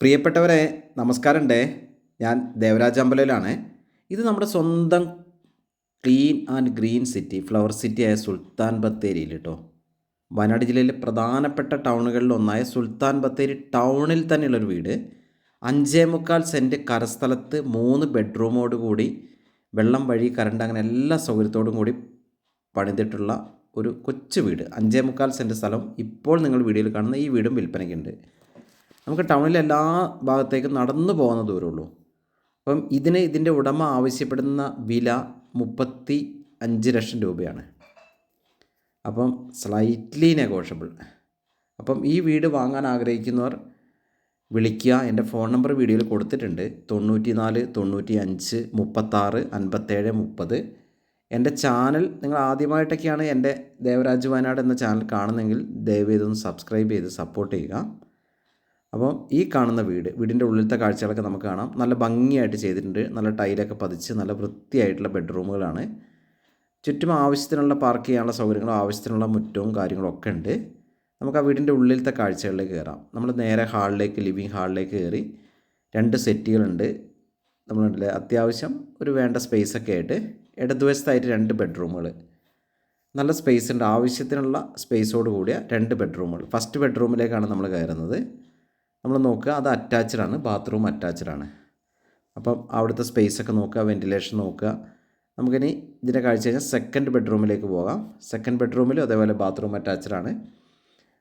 പ്രിയപ്പെട്ടവരെ നമസ്കാരമുണ്ടേ. ഞാൻ ദേവരാജ് അമ്പലയിലാണ് ഇത് നമ്മുടെ സ്വന്തം clean and green city flower സിറ്റിയായ സുൽത്താൻ ബത്തേരിയിൽ കേട്ടോ വയനാട് ജില്ലയിലെ പ്രധാനപ്പെട്ട ടൗണുകളിൽ ഒന്നായ സുൽത്താൻ ബത്തേരി ടൗണിൽ തന്നെയുള്ളൊരു വീട്. അഞ്ചേ മുക്കാൽ സെന്റ് കരസ്ഥലത്ത് മൂന്ന് ബെഡ്റൂമോട് കൂടി വെള്ളം വഴി കറണ്ട് അങ്ങനെ എല്ലാ സൗകര്യത്തോടും കൂടി പണിതിട്ടുള്ള ഒരു കൊച്ചു വീട്. അഞ്ചേ മുക്കാൽ സെന്റ് സ്ഥലം ഇപ്പോൾ നിങ്ങൾ വീഡിയോയിൽ കാണുന്ന ഈ വീടും വിൽപ്പനയ്ക്കുണ്ട്. നമുക്ക് ടൗണിലെ എല്ലാ ഭാഗത്തേക്കും നടന്നു പോകുന്ന ദൂരമുള്ളൂ അപ്പം ഇതിന് ഇതിന്റെ ഉടമ ആവശ്യപ്പെടുന്ന വില മുപ്പത്തി അഞ്ച് ലക്ഷം രൂപയാണ്. അപ്പം സ്ലൈറ്റ്ലി നെഗോഷ്യബിൾ അപ്പം ഈ വീട് വാങ്ങാൻ ആഗ്രഹിക്കുന്നവർ വിളിക്കുക. എന്റെ ഫോൺ നമ്പർ വീഡിയോയിൽ കൊടുത്തിട്ടുണ്ട്. തൊണ്ണൂറ്റി നാല് തൊണ്ണൂറ്റി അഞ്ച് മുപ്പത്താറ് അൻപത്തേഴ് മുപ്പത്. എന്റെ ചാനൽ നിങ്ങൾ ആദ്യമായിട്ടൊക്കെയാണ് എന്റെ ദേവരാജ് വയനാട് എന്ന ചാനൽ കാണുന്നെങ്കിൽ ദയവ് ചെയ്തൊന്ന് സബ്സ്ക്രൈബ് ചെയ്ത് സപ്പോർട്ട് ചെയ്യുക. അപ്പോൾ ഈ കാണുന്ന വീട് വീടിന്റെ ഉള്ളിലത്തെ കാഴ്ചകളൊക്കെ നമുക്ക് കാണാം. നല്ല ഭംഗിയായിട്ട് ചെയ്തിട്ടുണ്ട്. നല്ല ടൈലൊക്കെ പതിച്ച് നല്ല വൃത്തിയായിട്ടുള്ള ബെഡ്റൂമുകളാണ്. ചുറ്റും ആവശ്യത്തിനുള്ള പാർക്ക് ചെയ്യാനുള്ള സൗകര്യങ്ങളും ആവശ്യത്തിനുള്ള മുറ്റവും കാര്യങ്ങളും ഒക്കെ ഉണ്ട്. നമുക്ക് ആ വീടിന്റെ ഉള്ളിലത്തെ കാഴ്ചകളിലേക്ക് കയറാം. നമ്മൾ നേരെ ഹാളിലേക്ക് ലിവിങ് ഹാളിലേക്ക് കയറി രണ്ട് സെറ്റുകളുണ്ട്. നമ്മളുണ്ടല്ലേ അത്യാവശ്യം ഒരു വേണ്ട സ്പേസൊക്കെ ആയിട്ട് ഇടതുവശത്തായിട്ട് രണ്ട് ബെഡ്റൂമുകൾ നല്ല സ്പേസ് ഉണ്ട്. ആവശ്യത്തിനുള്ള സ്പേസോട് കൂടിയ രണ്ട് ബെഡ്റൂമുകൾ. ഫസ്റ്റ് ബെഡ്റൂമിലേക്കാണ് നമ്മൾ കയറുന്നത്. നമ്മൾ നോക്കുക അത് അറ്റാച്ച്ഡ് ആണ് ബാത്റൂം അറ്റാച്ച്ഡ് ആണ്. അപ്പം അവിടുത്തെ സ്പേസ് ഒക്കെ നോക്കുക വെന്റിലേഷൻ നോക്കുക. നമുക്കിനി ഇതിന്റെ കാഴ്ച കഴിഞ്ഞാൽ സെക്കൻഡ് ബെഡ്റൂമിലേക്ക് പോകാം. സെക്കൻഡ് ബെഡ്റൂമിലും അതേപോലെ ബാത്റൂം അറ്റാച്ച്ഡ് ആണ്.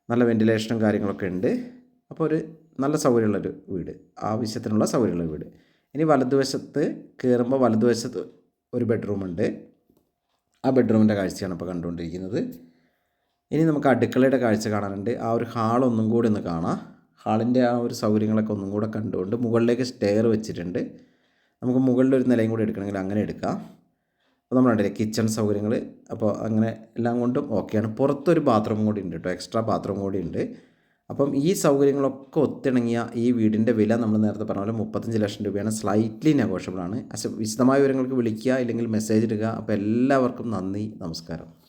നല്ല വെന്റിലേഷനും കാര്യങ്ങളൊക്കെ ഉണ്ട്. അപ്പോൾ ഒരു നല്ല സൗകര്യമുള്ളൊരു വീട് ആവശ്യത്തിനുള്ള സൗകര്യമുള്ള വീട്. ഇനി വലതുവശത്ത് കയറുമ്പോൾ വലതുവശത്ത് ഒരു ബെഡ്റൂമുണ്ട് ആ ബെഡ്റൂമിന്റെ കാഴ്ചയാണ് ഇപ്പോൾ കണ്ടുകൊണ്ടിരിക്കുന്നത്. ഇനി നമുക്ക് അടുക്കളയുടെ കാഴ്ച കാണാനുണ്ട്. ആ ഒരു ഹാൾ ഒന്നും കൂടി ഒന്ന് കാണാം. ഹാളിന്റെ ആ ഒരു സൗകര്യങ്ങളൊക്കെ ഒന്നും കൂടെ കണ്ടുകൊണ്ട് മുകളിലേക്ക് സ്റ്റെയർ വെച്ചിട്ടുണ്ട്. നമുക്ക് മുകളിൽ ഒരു നിലയും കൂടി എടുക്കണമെങ്കിൽ അങ്ങനെ എടുക്കാം. അപ്പോൾ നമ്മൾ കണ്ടില്ലേ കിച്ചൺ സൗകര്യങ്ങൾ. അപ്പോൾ അങ്ങനെ എല്ലാം കൊണ്ടും ഓക്കെയാണ് പുറത്തൊരു ബാത്റൂം കൂടി ഉണ്ട് കേട്ടോ. എക്സ്ട്രാ ബാത്റൂം കൂടി ഉണ്ട്. അപ്പം ഈ സൗകര്യങ്ങളൊക്കെ ഒത്തിണങ്ങിയ ഈ വീടിന്റെ വില നമ്മൾ നേരത്തെ പറഞ്ഞ പോലെ മുപ്പത്തഞ്ച് ലക്ഷം രൂപയാണ്. സ്ലൈറ്റ്ലി പക്ഷേ വിശദമായ വിവരങ്ങൾക്ക് വിളിക്കുക ഇല്ലെങ്കിൽ മെസ്സേജ് ഇടുക. അപ്പോൾ എല്ലാവർക്കും നന്ദി നമസ്കാരം.